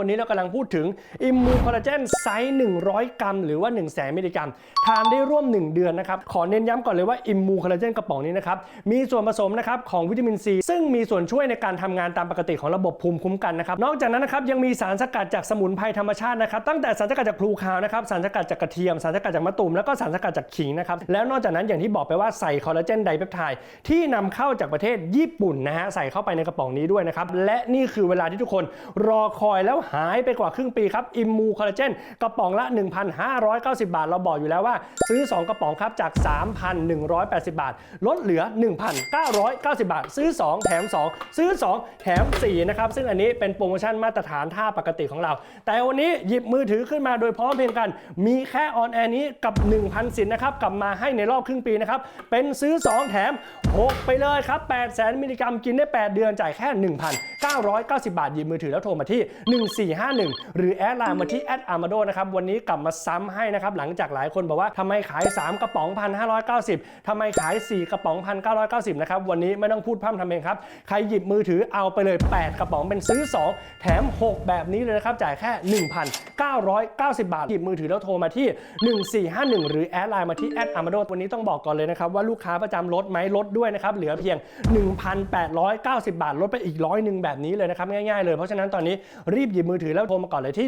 วันนี้เรากำลังพูดถึงอิมมูคอลลาเจนไซส์ 100 กรัม หรือว่า 1 0 0 0 0แสนมิลลิกรัม ทานได้ร่วม 1 เดือนนะครับ ขอเน้นย้ำก่อนเลยว่าอิมมูคอลลาเจนกระป๋องนี้นะครับ มีส่วนผสมนะครับของวิตามินซี ซึ่งมีส่วนช่วยในการทำงานตามปกติของระบบภูมิคุ้มกันนะครับ นอกจากนั้นนะครับยังมีสารสกัดจากสมุนไพรธรรมชาตินะครับ ตั้งแต่สารสกัดจากพลูคาวนะครับ สารสกัดจากกระเทียม สารสกัดจากมะตูม แล้วก็สารสกัดจากขิงนะครับ แล้วนอกจากนั้นอย่างที่บอกไปว่าใส่คอลลาเจนไดเปปไทด์ที่นำเข้าจากประเทศญี่ปุ่นนะฮะ ใส่เข้าไปในกระป๋องนี้ด้วยนะครับ และนี่คือเวลาที่ทุกคนรอคอยแล้วหายไปกว่าครึ่งปีครับ อิมมูคอลลาเจนกระป๋องละ 1,590 บาท เราบอกอยู่แล้วว่า ซื้อ 2 กระป๋องครับจาก 3,180 บาท ลดเหลือ 1,990 บาท ซื้อ 2 แถม 2 ซื้อ 2 แถม 4 นะครับ ซึ่งอันนี้เป็นโปรโมชั่นมาตรฐานท่าปกติของเรา แต่วันนี้หยิบมือถือขึ้นมาโดยพร้อมเพรียงกัน มีแค่ออนแอร์นี้กับ 1,000 สินนะครับกลับมาให้ในรอบครึ่งปีนะครับเป็นซื้อ 2 แถม 6 ไปเลยครับ8แสนมิลลิกรัมกินได้ 8 เดือนจ่ายแค่ 1,990 บาทหยิบมือถือแล้วโทรมาที่1451 หรือแอดไลน์มาที่แอดอาร์มาโดนะครับ วันนี้กลับมาซ้ำให้นะครับ หลังจากหลายคนบอกว่าทำไมขาย 3 กระป๋อง 1,590ทำไมขาย 4 กระป๋อง 1,990 นะครับ วันนี้ไม่ต้องพูดพร่ำทำเพลงครับ ใครหยิบมือถือเอาไปเลย 8 กระป๋องเป็นซื้อ 2 แถม 6 แบบนี้เลยนะครับ จ่ายแค่ 1,990 บาท หยิบมือถือแล้วโทรมาที่ 1451 หรือแอดไลน์มาที่แอดอาร์มาโดวันนี้ต้องบอกก่อนเลยนะครับว่าลูกค้าประจำลดไหมลดด้วยนะครับเหลือเพียง 1,890 บาทลดไปอีกร้อยหนึ่งแบบนี้เลยนะครับง่ายๆเลยเพราะฉะนั้นตอนนี้รีบหยิบมือถือแล้วโทรมาก่อนเลยที่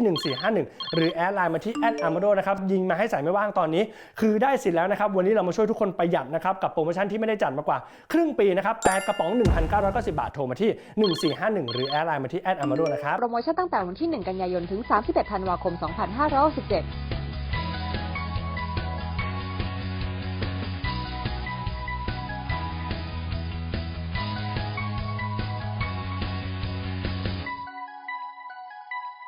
1451 หรือแอดไลน์มาที่แอดอาร์มาโดนะครับยิงมาให้สายไม่ว่างตอนนี้ คือได้สิทธิ์แล้วนะครับวันนี้เรามาช่วยทุกคนประหยัดนะครับกับโปรโมชั่นที่ไม่ได้จัดมากว่าครึ่งปีนะครับแปดกระป๋อง 1,990 บาทโทรมาที่ 1451 หรือแอดไลน์มาที่แอดอาร์มาโดนะครับโปรโมชั่นตั้งแต่วันที่ 1 กันยายนถึง 31 ธันวาคม 2567